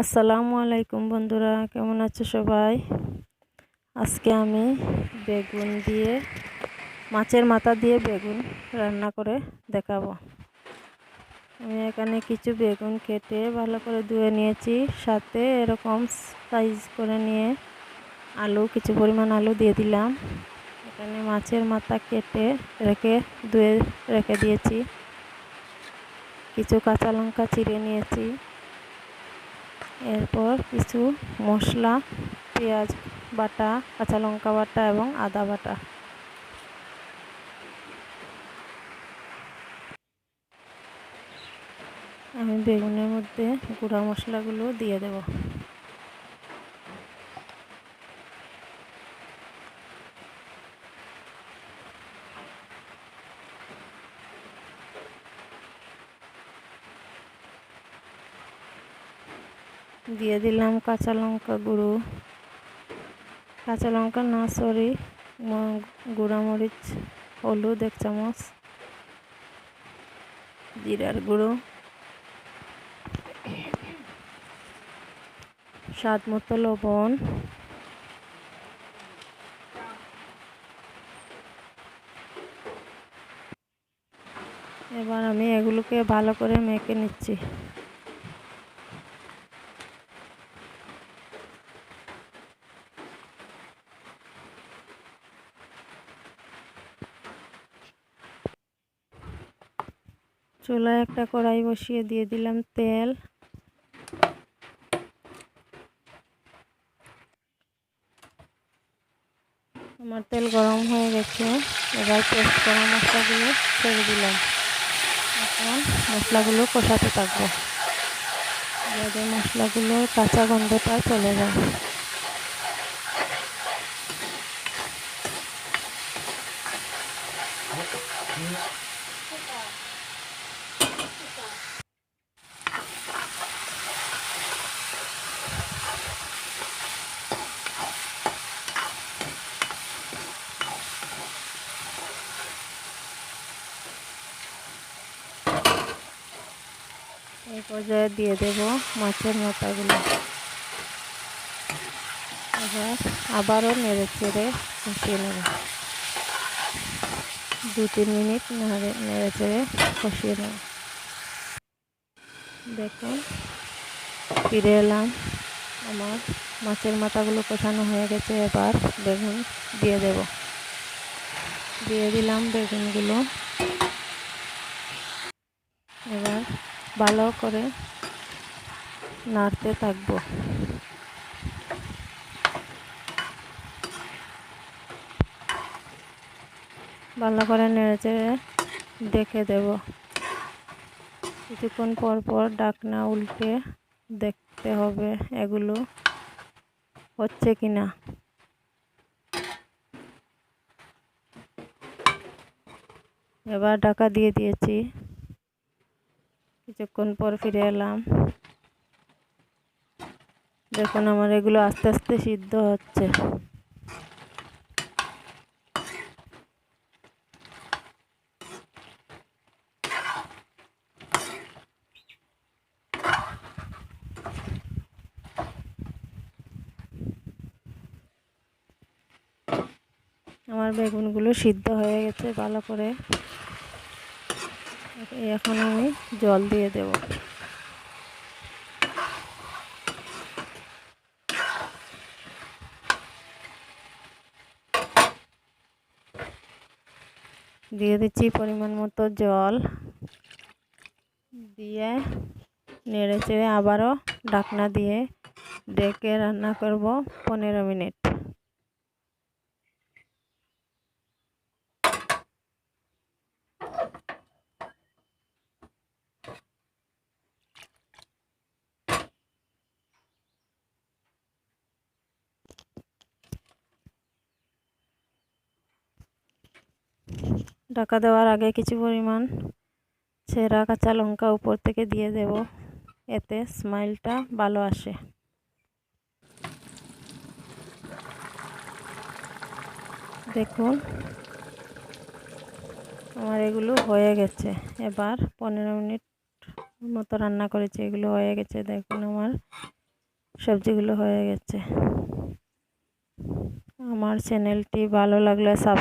আসসালামু আলাইকুম বন্ধুরা, কেমন আছো সবাই? আজকে আমি বেগুন দিয়ে, মাছের মাথা দিয়ে বেগুন রান্না করে দেখাবো। আমি এখানে কিছু বেগুন কেটে ভালো করে ধুয়ে নিয়েছি, সাথে এরকম সাইজ করে নিয়ে আলু, কিছু পরিমাণ আলু দিয়ে দিলাম। এখানে মাছের মাথা কেটে রেখে, ধুয়ে রেখে দিয়েছি। কিছু কাঁচা লঙ্কা চিড়ে নিয়েছি। এরপর কিছু মশলা, পেঁয়াজ বাটা, কাঁচা লঙ্কা বাটা এবং আদা বাটা। আমি বেগুনের মধ্যে গুঁড়া মশলাগুলো দিয়ে দেব। দিয়ে দিলাম কাঁচা লঙ্কা গুঁড়ো। কাঁচা লঙ্কা না সরি মরিচ হলুদ, এক চামচ, জিরার গুঁড়ো। স্বাদ মতো লবণ। এবার আমি এগুলোকে ভালো করে মেখে নিচ্ছি। চুলায় একটা কড়াই বসিয়ে দিয়ে দিলাম তেল। আমার তেল গরম হয়ে গেছে। এবার পেস্ট করা মশলাগুলো ছেড়ে দিলাম। এখন মশলাগুলো কষাতে থাকব। যাতে মশলাগুলো কাঁচা গন্ধটা চলে যায় এই পর্যায়ে দিয়ে দেব মাছের মাথাগুলো এবার আবারও নেড়ে চেড়ে কষিয়ে নেব। দু, তিন মিনিট নেড়ে নেড়ে চেড়ে কষিয়ে নেব। দেখুন, ফিরে এলাম। আমার মাছের মাথাগুলো কষানো হয়ে গেছে। এবার বেগুন দিয়ে দেব। দিয়ে দিলাম বেগুনগুলো। এবার ভালো করে নাড়তে থাকব। ভালো করে নেড়েচে দেখে দেব। কিছুক্ষণ পর পর ডাকনা উল্টে দেখতে হবে এগুলো হচ্ছে কি না এবার ডাকা দিয়ে দিয়েছি। কিছুক্ষণ পর ফিরে এলাম। দেখুন আমার এগুলো আস্তে আস্তে সিদ্ধ হচ্ছে। আমার বেগুনগুলো সিদ্ধ হয়ে গেছে ভালো করে। এখন আমি জল দিয়ে দেব। দিয়ে দিচ্ছি পরিমাণ মতো জল। দিয়ে নেড়ে চেড়ে আবারও ঢাকনা দিয়ে ডেকে রান্না করব পনেরো মিনিট। ঢাকা দেওয়ার আগে কিছু পরিমাণ ছেঁড়া কাঁচা লঙ্কা উপর থেকে দিয়ে দেব। এতে স্মাইলটা ভালো আসে। দেখুন, আমার এগুলো হয়ে গেছে। এবার পনেরো মিনিট মতো রান্না করেছি, এগুলো হয়ে গেছে। দেখুন, আমার সবজিগুলো হয়ে গেছে। আমার চ্যানেলটি ভালো লাগলে সাব